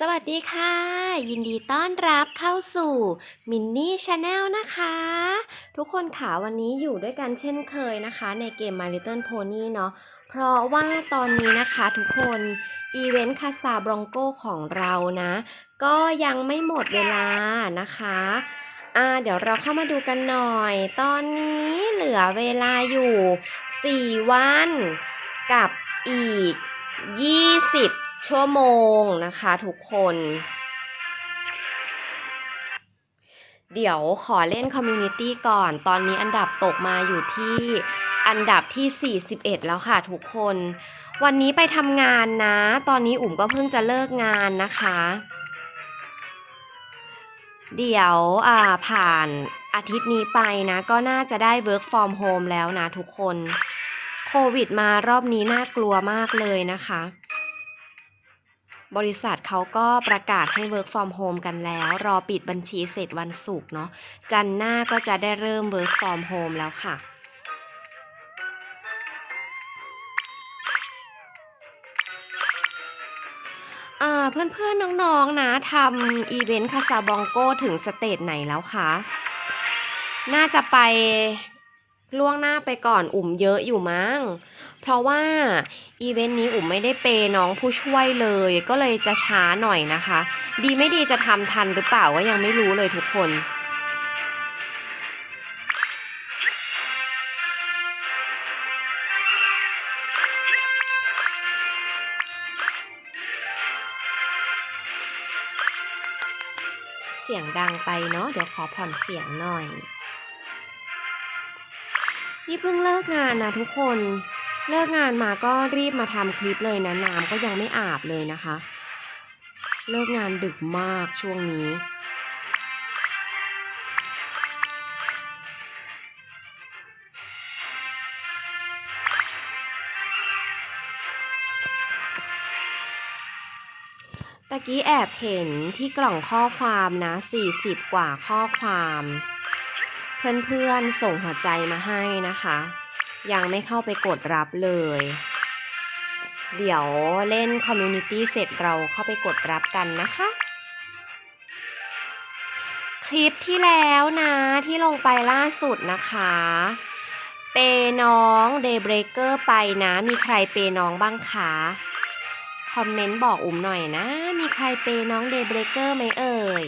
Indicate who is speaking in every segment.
Speaker 1: สวัสดีค่ะ ยินดีต้อนรับเข้าสู่มินนี่ชาแนลนะคะ ทุกคนค่ะวันนี้อยู่ด้วยกันเช่นเคยนะคะ ในเกม My Little Pony เนาะเพราะว่าตอนนี้นะคะทุกคนอีเวนต์คาสตาบรองโกของเรานะ ก็ยังไม่หมดเวลานะคะอ่าเดี๋ยวเราเข้ามาดูกันหน่อย ตอนนี้เหลือเวลาอยู่ 4 วันกับอีก 20 ชั่วโมงนะคะทุกคน เดี๋ยวขอเล่นคอมมูนิตี้ก่อน ตอนนี้อันดับตกมาอยู่ที่อันดับที่ 41 แล้วค่ะทุกคน วันนี้ไปทำงานนะ ตอนนี้อุ๋มก็เพิ่งจะเลิกงานนะคะ เดี๋ยวอ่าผ่านอาทิตย์นี้ไปนะ ก็น่าจะได้ work from home แล้วนะทุกคน โควิดมารอบนี้น่ากลัวมากเลยนะคะ บริษัทเขาก็ประกาศให้ work from home กันแล้ว รอปิดบัญชีเสร็จวันศุกร์เนาะจันหน้าก็จะได้เริ่ม work from home แล้วค่ะอ่าเพื่อนๆ น้องๆ นะทำอีเวนต์คาซาบองโกถึงสเตจไหนแล้วคะน่าจะไปล่วงหน้าไปก่อนอุ่มเยอะอยู่มั้ง เพราะว่าอีเวนต์นี้อุ่มไม่ได้เปยน้องผู้ช่วยเลย ก็เลยจะช้าหน่อยนะคะ ดีไม่ดีจะทำทันหรือเปล่าก็ยังไม่รู้เลยทุกคนเสียงดังไปเนาะเดี๋ยวขอผ่อนเสียงหน่อย นี่เพิ่งเลิกงานนะทุกคน เลิกงานมาก็รีบมาทำคลิปเลยนะน้ำก็ยังไม่อาบเลยนะคะ เลิกงานดึกมากช่วงนี้ ตะกี้แอบเห็นที่กล่องข้อความนะ 40 กว่าข้อความ เพื่อนๆส่งหัวใจมาให้นะคะ ยังไม่เข้าไปกดรับเลย เดี๋ยวเล่นคอมมูนิตี้เสร็จเราเข้าไปกดรับกันนะคะ คลิปที่แล้วนะที่ลงไปล่าสุดนะคะ เปน้องเดย์เบรกเกอร์ไปนะ มีใครเปน้องบ้างคะคอมเมนต์บอกอุ้มหน่อยนะ มีใครเปน้องเดย์เบรกเกอร์ไหมเอ่ย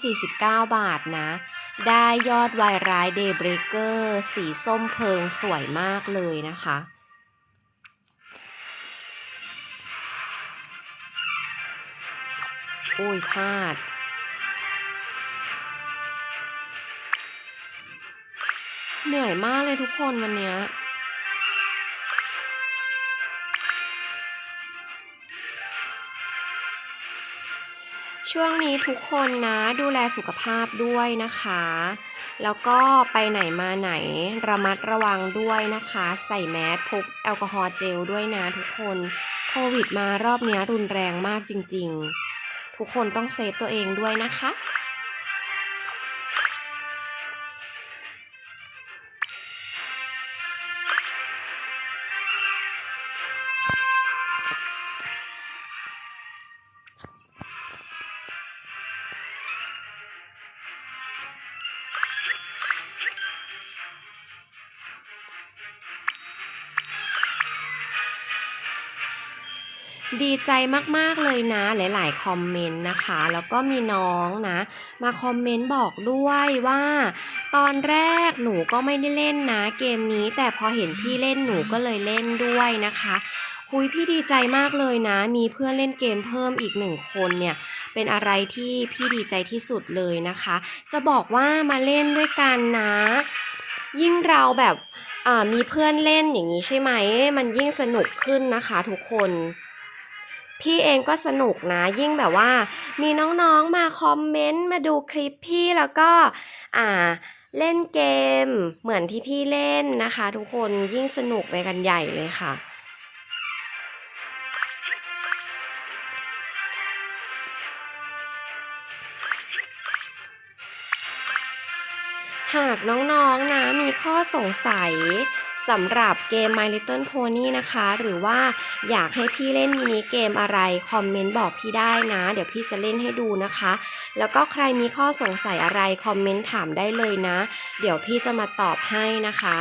Speaker 1: 349 บาทนะ ได้ยอดวายร้ายเดย์เบรกเกอร์สีส้มเพิงสวยมากเลยนะคะ อุ้ยพลาดเหนื่อยมากเลยทุกคนวันเนี้ ช่วงนี้ทุกคนนะดูแลสุขภาพด้วยนะคะ แล้วก็ไปไหนมาไหนระมัดระวังด้วยนะคะ ใส่แมสพกแอลกอฮอล์เจลด้วยนะทุกคนโควิดมารอบนี้รุนแรงมากจริงๆ ทุกคนต้องเซฟตัวเองด้วยนะคะ ดีใจมากๆเลยนะ หลายๆคอมเมนต์นะคะ แล้วก็มีน้องนะ มาคอมเมนต์บอกด้วยว่า ตอนแรกหนูก็ไม่ได้เล่นนะ เกมนี้แต่พอเห็นพี่เล่นหนูก็เลยเล่นด้วยนะคะคุยพี่ดีใจมากเลยนะ มีเพื่อนเล่นเกมเพิ่มอีกหนึ่งคนเนี่ย เป็นอะไรที่พี่ดีใจที่สุดเลยนะคะ จะบอกว่ามาเล่นด้วยกันนะ ยิ่งเราแบบมีเพื่อนเล่นอย่างนี้ใช่ไหม มันยิ่งสนุกขึ้นนะคะทุกคน พี่เองก็สนุกนะ ยิ่งแบบว่า มีน้องๆมาคอมเมนต์มาดูคลิปพี่แล้วก็อ่าเล่นเกมเหมือนที่พี่เล่นนะคะ ทุกคนยิ่งสนุกไปกันใหญ่เลยค่ะ หากน้องๆนะมีข้อสงสัย สำหรับเกม My Little Pony นะคะ หรือว่าอยากให้พี่เล่นมินิเกมอะไร คอมเมนต์บอกพี่ได้นะ เดี๋ยวพี่จะเล่นให้ดูนะคะ แล้วก็ใครมีข้อสงสัยอะไร คอมเมนต์ถามได้เลยนะ เดี๋ยวพี่จะมาตอบให้นะคะ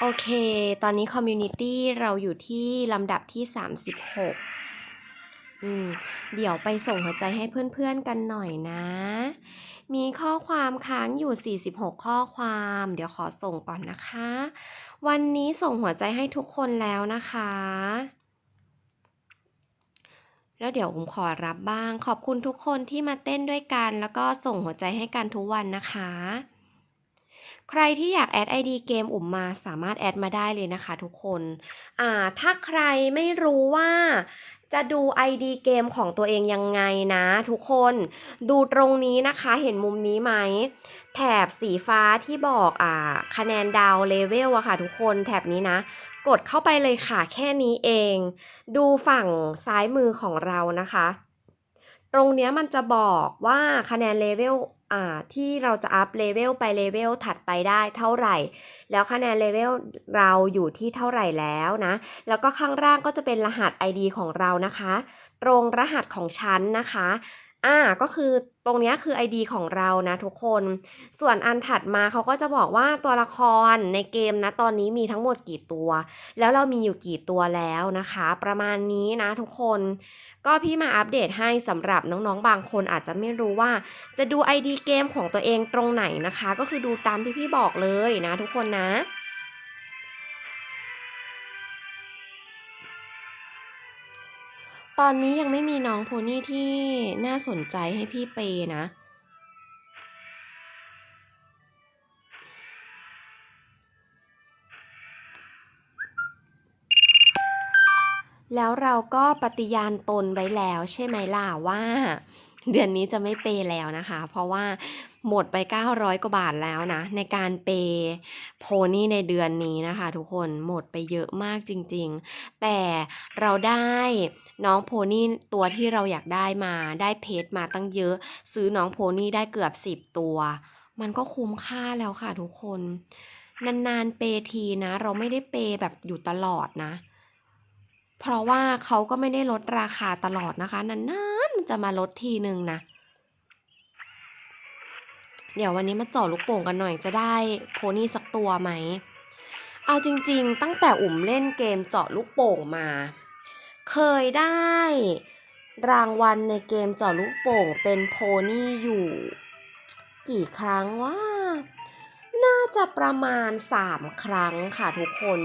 Speaker 1: โอเค ตอนนี้คอมมูนิตี้เราอยู่ที่ลำดับที่ 36 อืม เดี๋ยวไปส่งหัวใจให้เพื่อนๆกันหน่อยนะ มีข้อความค้างอยู่ 46 ข้อความ เดี๋ยวขอส่งก่อนนะคะ วันนี้ส่งหัวใจให้ทุกคนแล้วนะคะ แล้วเดี๋ยวผมขอรับบ้าง ขอบคุณทุกคนที่มาเต้นด้วยกัน แล้วก็ส่งหัวใจให้กันทุกวันนะคะใครที่อยากแอด ID เกมอุ่มมาสามารถแอดมาได้เลยนะคะทุกคน อ่า ถ้าใครไม่รู้ว่า จะดู ID เกมของตัวเองยังไงนะทุกคนดูตรงนี้นะคะเห็นมุมนี้ไหม แถบสีฟ้าที่บอกอ่าคะแนนดาวเลเวลอะค่ะทุกคนแถบนี้นะ กดเข้าไปเลยค่ะแค่นี้เอง ดูฝั่งซ้ายมือของเรานะคะ ตรงเนี้ยมันจะบอกว่าคะแนนเลเวล ที่เราจะอัพเลเวลไปเลเวลถัดไปได้เท่าไหร่ แล้วคะแนนเลเวลเราอยู่ที่เท่าไหร่แล้วนะ แล้วก็ข้างล่างก็จะเป็นรหัส ID ของเรานะคะ ตรงรหัสของชั้นนะคะ อ่าก็คือตรงนี้คือ ID ของเรานะทุกคน ส่วนอันถัดมาเขาก็จะบอกว่าตัวละครในเกมนะตอนนี้มีทั้งหมดกี่ตัว แล้วเรามีอยู่กี่ตัวแล้วนะคะ ประมาณนี้นะทุกคน ก็พี่มาอัปเดตให้สำหรับน้องๆบางคนอาจจะไม่รู้ว่า จะดู ID เกมของตัวเองตรงไหนนะคะ ก็คือดูตามที่พี่บอกเลยนะทุกคนนะ ตอนนี้ยังไม่มีน้องโพนี่ที่น่าสนใจให้พี่เปย์นะ แล้วเราก็ปฏิญาณตนไว้แล้วใช่ไหมล่ะว่า เดือนนี้จะไม่เปย์แล้วนะคะ เพราะว่าหมดไป 900 กว่าบาทแล้วนะ ในการเปย์โพนี่ในเดือนนี้นะคะ ทุกคนหมดไปเยอะมากจริง ๆ แต่เราได้น้องโพนี่ตัวที่เราอยากได้มาได้เพชรมาตั้งเยอะ ซื้อน้องโพนี่ได้เกือบ 10 ตัว มันก็คุ้มค่าแล้วค่ะทุกคน นานๆเปย์ทีนะ เราไม่ได้เปย์แบบอยู่ตลอดนะ เพราะว่าเขาก็ไม่ได้ลดราคาตลอดนะคะนานๆ จะมาลดทีนึงนะ เดี๋ยววันนี้มาเจาะลูกโป่งกันหน่อยจะได้โพนี่สักตัวไหม เอาจริงๆ ตั้งแต่อุ่มเล่นเกมเจาะลูกโป่งมา เคยได้รางวัลในเกมเจาะลูกโป่งเป็นโพนี่อยู่ กี่ครั้งว่า น่าจะประมาณ 3 ครั้งค่ะทุกคน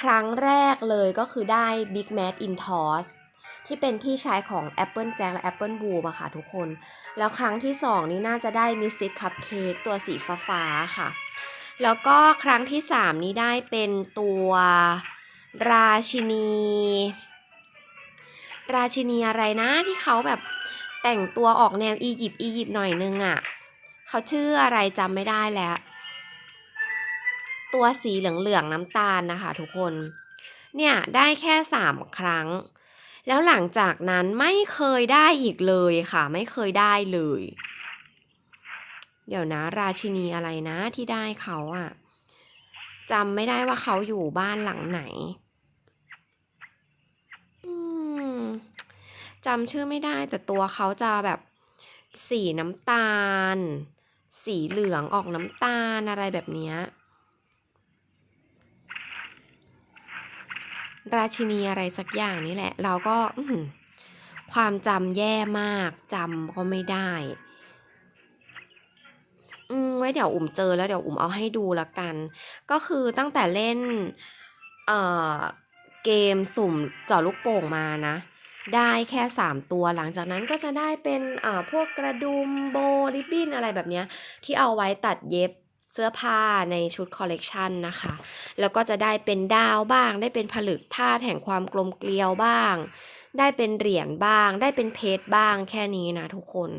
Speaker 1: ครั้งแรกเลยก็คือได้ Big Mad in Toss ที่เป็นพี่ชายของ Apple Jack และ Apple Boom อะค่ะทุกคน แล้วครั้งที่ 2 นี้น่าจะได้ Mystic Cupcake ตัวสีฟ้าๆค่ะ แล้วก็ครั้งที่ 3 นี้ได้เป็นตัวราชินี ราชินีอะไรนะที่เขาแบบแต่งตัวออกแนวอียิปต์อียิปต์หน่อยนึงอะ่ะเขาชื่ออะไรจำไม่ได้แล้ว ตัวสีเหลืองๆน้ำตาลนะคะทุกคน เนี่ยได้แค่สามครั้ง แล้วหลังจากนั้นไม่เคยได้อีกเลยค่ะ ไม่เคยได้เลย เดี๋ยวนะ ราชินีอะไรนะที่ได้เขาอะจำไม่ได้ว่าเขาอยู่บ้านหลังไหนจำชื่อไม่ได้แต่ตัวเขาจะแบบสีน้ำตาล สีเหลืองออกน้ำตาลอะไรแบบนี้ ราชินีอะไรสักอย่างนี่แหละ เราก็ความจำแย่มากจำก็ไม่ได้ อืมไว้เดี๋ยวอุ่มเจอแล้วเดี๋ยวอุ่มเอาให้ดูละกัน ก็คือตั้งแต่เล่น เอ่อ เกมสุ่มจาะลูกโป่งมานะ ได้แค่ 3 ตัวหลังจากนั้นก็จะได้เป็นอ่าพวกกระดุมโบริบบิ้นอะไรแบบเนี้ย ที่เอาไว้ตัดเย็บ เสื้อผ้าในชุดคอลเลกชันนะคะ แล้วก็จะได้เป็นดาวบ้าง ได้เป็นผลึกธาตุแห่งความกลมเกลียวบ้าง ได้เป็นเหรียญบ้าง ได้เป็นเพชรบ้าง แค่นี้นะทุกคน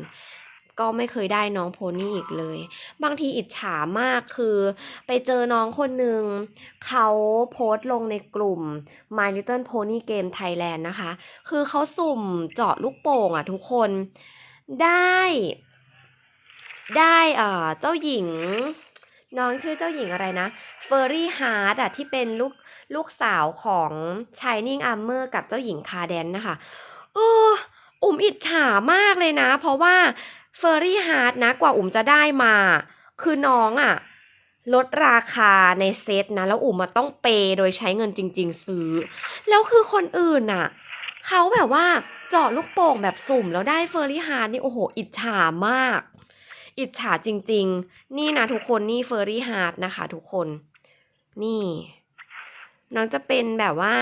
Speaker 1: ก็ไม่เคยได้น้องโพนี่อีกเลย บางทีอิจฉามากคือ ไปเจอน้องคนหนึ่งเขาโพสต์ลงในกลุ่ม My Little Pony Game Thailand นะคะ คือเขาสุ่มเจาะลูกโป่งอะทุกคนได้ ได้เอ่อเจ้าหญิง น้องชื่อเจ้าหญิงอะไรนะเฟอร์รี่ฮาร์ดอะที่เป็นลูกลูกสาวของ Shining Armor กับเจ้าหญิงคาแดนนะคะเอออุ่มอิจฉามากเลยนะ เพราะว่าเฟอร์รี่ฮาร์ดนะกว่าอุ่มจะได้มา คือน้องอะลดราคาในเซตนะ แล้วอุ่มมาต้องเปย์โดยใช้เงินจริง ๆ ซื้อ แล้วคือคนอื่นน่ะเขาแบบว่าเจาะลูกโป่งแบบสุ่มแล้วได้เฟอร์รี่ฮาร์ดนี่โอ้โห อิจฉามาก อิจฉาจริง ๆ นี่นะทุกคนนี่เฟอร์รี่ฮาร์ดนะคะทุกคน นี่ น้องจะเป็นแบบว่า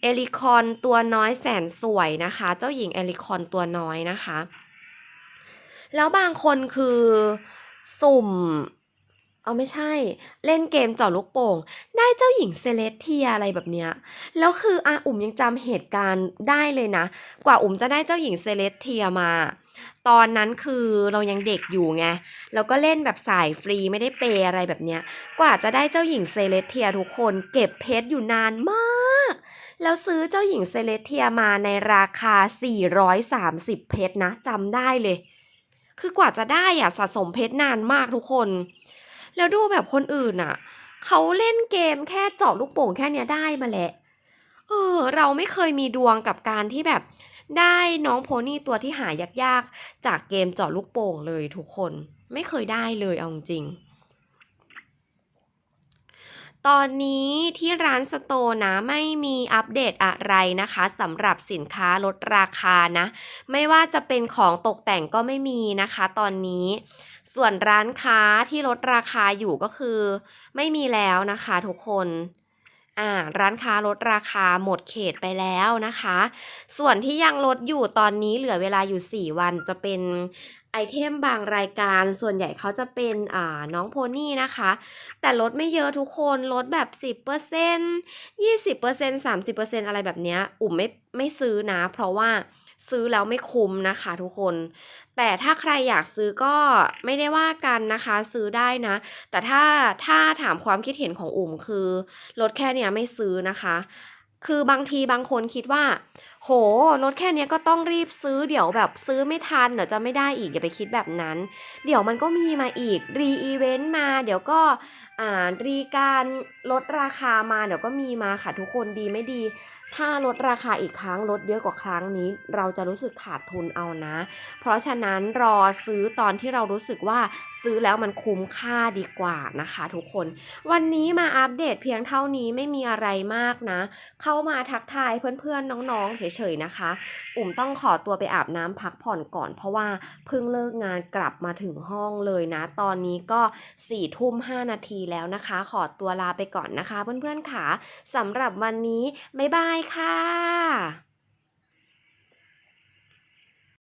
Speaker 1: เอลิคอนตัวน้อยแสนสวยนะคะ เจ้าหญิงเอลิคอนตัวน้อยนะคะ แล้วบางคนคือสุ่ม เอาไม่ใช่ เล่นเกมจาะลูกโป่ง ได้เจ้าหญิงเซเลสเทียอะไรแบบเนี้ย แล้วคืออาอุ่มยังจำเหตุการณ์ได้เลยนะ กว่าอุ่มจะได้เจ้าหญิงเซเลสเทียมา ตอนนั้นคือเรายังเด็กอยู่ไงแล้วก็เล่นแบบสายฟรีไม่ได้เปย์อะไรแบบเนี้ย กว่าจะได้เจ้าหญิงเซเลสเทียทุกคนเก็บเพชรอยู่นานมาก แล้วซื้อเจ้าหญิงเซเลสเทียมาในราคา 430 เพชรนะจำได้เลย คือกว่าจะได้อะสะสมเพชรนานมากทุกคน แล้วดูแบบคนอื่นอะเขาเล่นเกมแค่เจาะลูกโป่งแค่เนี้ยได้มาแหละเออเราไม่เคยมีดวงกับการที่แบบ ได้น้องโพนี่ตัวที่หายากๆ จากเกมเจาะลูกโป่งเลยทุกคนไม่เคยได้เลยเอาจริงตอนนี้ที่ร้านสโตร์นะไม่มีอัปเดตอะไรนะคะสำหรับสินค้าลดราคานะ ไม่ว่าจะเป็นของตกแต่งก็ไม่มีนะคะตอนนี้ ส่วนร้านค้าที่ลดราคาอยู่ก็คือ ไม่มีแล้วนะคะทุกคน อ่าร้านค้าลดราคาหมดเขตไปแล้วนะคะ ส่วนที่ยังลดอยู่ตอนนี้เหลือเวลาอยู่ 4 วันจะเป็นไอเทมบางรายการส่วนใหญ่เขาจะเป็นอ่าน้องโพนี่นะคะ แต่ลดไม่เยอะทุกคนลดแบบ 10% 20% 30%อะไรแบบเนี้ย อุ่มไม่ไม่ซื้อนะ เพราะว่าซื้อแล้วไม่คุ้มนะคะทุกคน แต่ถ้าใครอยากซื้อก็ไม่ได้ว่ากันนะคะซื้อได้นะ แต่ถ้าถ้าถามความคิดเห็นของอุ่มคือลดแค่เนี้ยไม่ซื้อนะคะ คือบางทีบางคนคิดว่า โหลดแค่เนี้ยก็ต้องรีบซื้อเดี๋ยวแบบซื้อไม่ทันเดี๋ยวจะไม่ได้อีกอย่าไปคิดแบบนั้น เดี๋ยวมันก็มีมาอีกรีอีเวนต์มา เดี๋ยวก็อ่ารีการลดราคามาเดี๋ยวก็มีมาค่ะทุกคนดีไม่ดี ถ้าลดราคาอีกครั้งลดเยอะกว่าครั้งนี้ เราจะรู้สึกขาดทุนเอานะ เพราะฉะนั้นรอซื้อตอนที่เรารู้สึกว่าซื้อแล้วมันคุ้มค่าดีกว่านะคะ ทุกคน วันนี้มาอัปเดตเพียงเท่านี้ไม่มีอะไรมากนะ เข้ามาทักทายเพื่อนๆน้องๆเฉยๆนะคะ อุ่มต้องขอตัวไปอาบน้ำพักผ่อนก่อน เพราะว่าเพิ่งเลิกงานกลับมาถึงห้องเลยนะ ตอนนี้ก็4ี่ทุ่มห้านาทีแล้วนะคะ ขอตัวลาไปก่อนนะคะ เพื่อนๆค่ะสำหรับวันนี้บ๊ายบายค่ะ